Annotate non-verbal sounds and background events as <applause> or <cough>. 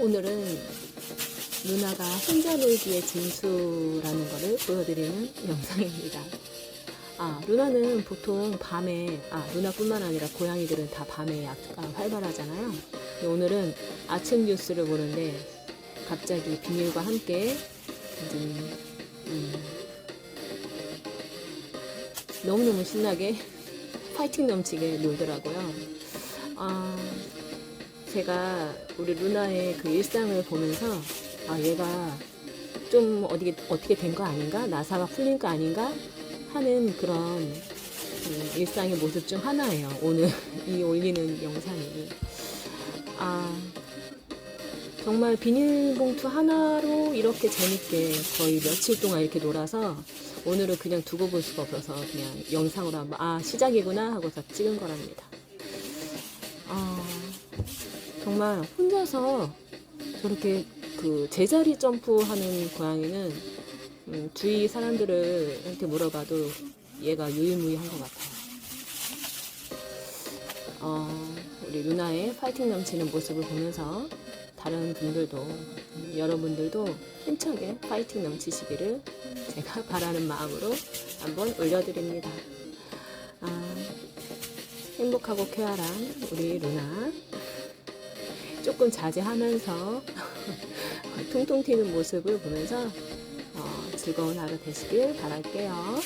오늘은 누나가 혼자 놀기의 진수라는 것을 보여드리는 영상입니다. 아, 누나는 보통 밤에, 아, 누나뿐만 아니라 고양이들은 다 밤에 약간 활발하잖아요. 근데 오늘은 아침 뉴스를 보는데 갑자기 비닐과 함께 이제, 음, 너무너무 신나게 <laughs> 파이팅 넘치게 놀더라고요. 아, 제가 우리 루나의 그 일상을 보면서 아 얘가 좀 어디 어떻게 된 거 아닌가 나사가 풀린 거 아닌가 하는 그런 음, 일상의 모습 중 하나예요. 오늘 <laughs> 이 올리는 영상이 아 정말 비닐봉투 하나로 이렇게 재밌게 거의 며칠 동안 이렇게 놀아서 오늘은 그냥 두고 볼 수가 없어서 그냥 영상으로 한번 아 시작이구나 하고서 찍은 거랍니다. 아 정말 혼자서 저렇게 그 제자리 점프하는 고양이는 음, 주위 사람들을 한테 물어봐도 얘가 유일무이한 것 같아요. 어, 우리 누나의 파이팅 넘치는 모습을 보면서 다른 분들도 음, 여러분들도 힘차게 파이팅 넘치시기를 제가 <laughs> 바라는 마음으로 한번 올려드립니다. 아, 행복하고 쾌활한 우리 루나 조금 자제하면서 <laughs> 통통 튀는 모습을 보면서 어, 즐거운 하루 되시길 바랄게요.